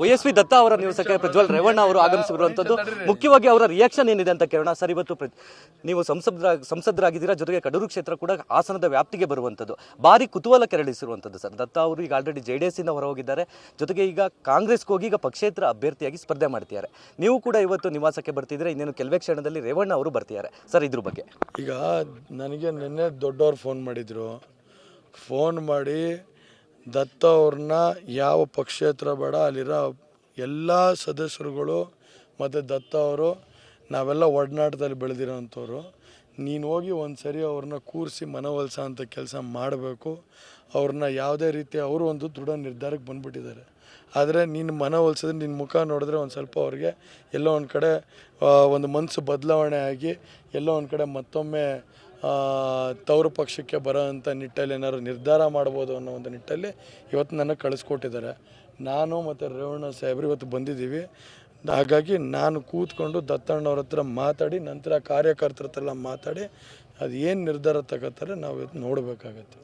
YSV ದತ್ತ ಅವರ ನಿವಾಸಕ್ಕೆ ಪ್ರಜ್ವಲ್ ರೇವಣ್ಣ ಅವರು ಆಗಮಿಸಿರುವಂತದ್ದು ಮುಖ್ಯವಾಗಿ ಅವರ ರಿಯಾಕ್ಷನ್ ಏನಿದೆ ಅಂತ ಕೇಳೋಣ. ಸರ್, ಇವತ್ತು ನೀವು ಸಂಸದರ ಸಂಸದರಾಗಿದ್ದೀರಾ? ಜೊತೆಗೆ ಕಡೂರು ಕ್ಷೇತ್ರ ಕೂಡ ಹಾಸನದ ವ್ಯಾಪ್ತಿಗೆ ಬರುವಂತದ್ದು. ಭಾರಿ ಕುತೂಹಲ ಕೆರಳಿಸಿರುವಂತದ್ದು ಸರ್. ದತ್ತ ಅವರು ಈಗ ಆಲ್ರೆಡಿ ಜೆ ಡಿ ಹೊರ ಹೋಗಿದ್ದಾರೆ ಜೊತೆಗೆ ಈಗ ಕಾಂಗ್ರೆಸ್ಗೆ ಹೋಗಿ ಈಗ ಪಕ್ಷೇತರ ಅಭ್ಯರ್ಥಿಯಾಗಿ ಸ್ಪರ್ಧೆ ಮಾಡ್ತಿದ್ದಾರೆ. ನೀವು ಕೂಡ ಇವತ್ತು ನಿವಾಸಕ್ಕೆ ಬರ್ತಿದ್ರೆ ಇನ್ನೇನು ಕೆಲವೇ ಕ್ಷಣದಲ್ಲಿ ರೇವಣ್ಣ ಅವರು ಬರ್ತಿದ್ದಾರೆ. ಸರ್, ಇದ್ರ ಬಗ್ಗೆ. ಈಗ ನನಗೆ ನಿನ್ನೆ ದೊಡ್ಡವ್ರು ಫೋನ್ ಮಾಡಿದರು. ಫೋನ್ ಮಾಡಿ ದತ್ತ ಅವ್ರನ್ನ ಯಾವ ಪಕ್ಷೇತರ ಬೇಡ, ಅಲ್ಲಿರೋ ಎಲ್ಲ ಸದಸ್ಯರುಗಳು ಮತ್ತು ದತ್ತ ಅವರು, ನಾವೆಲ್ಲ ಒಡನಾಟದಲ್ಲಿ ಬೆಳೆದಿರೋಂಥವ್ರು. ನೀನು ಹೋಗಿ ಒಂದು ಸರಿ ಅವ್ರನ್ನ ಕೂರಿಸಿ ಮನವೊಲಿಸ ಅಂತ ಕೆಲಸ ಮಾಡಬೇಕು. ಅವ್ರನ್ನ ಯಾವುದೇ ರೀತಿ ಅವರು ಒಂದು ದೃಢ ನಿರ್ಧಾರಕ್ಕೆ ಬಂದುಬಿಟ್ಟಿದ್ದಾರೆ. ಆದರೆ ನೀನು ಮನವೊಲಿಸಿದ್ರೆ ನಿನ್ನ ಮುಖ ನೋಡಿದ್ರೆ ಒಂದು ಸ್ವಲ್ಪ ಅವ್ರಿಗೆ ಎಲ್ಲೋ ಒಂದು ಕಡೆ ಒಂದು ಮನಸ್ಸು ಬದಲಾವಣೆ ಆಗಿ ಎಲ್ಲೋ ಒಂದು ಕಡೆ ಮತ್ತೊಮ್ಮೆ ತವರು ಪಕ್ಷಕ್ಕೆ ಬರೋ ಅಂಥ ನಿಟ್ಟಲ್ಲಿ ಏನಾದ್ರು ನಿರ್ಧಾರ ಮಾಡ್ಬೋದು ಅನ್ನೋ ಒಂದು ನಿಟ್ಟಲ್ಲಿ ಇವತ್ತು ನನಗೆ ಕಳಿಸ್ಕೊಟ್ಟಿದ್ದಾರೆ. ನಾನು ಮತ್ತು ರೇವಣ್ಣ ಸಾಹೇಬ್ರು ಇವತ್ತು ಬಂದಿದ್ದೀವಿ. ಹಾಗಾಗಿ ನಾನು ಕೂತ್ಕೊಂಡು ದತ್ತಣ್ಣವ್ರ ಹತ್ರ ಮಾತಾಡಿ, ನಂತರ ಕಾರ್ಯಕರ್ತರ ಹತ್ರ ಮಾತಾಡಿ ಅದು ಏನು ನಿರ್ಧಾರ ತಗೋತಾರೆ ನಾವು ಇವತ್ತು ನೋಡಬೇಕಾಗತ್ತೆ.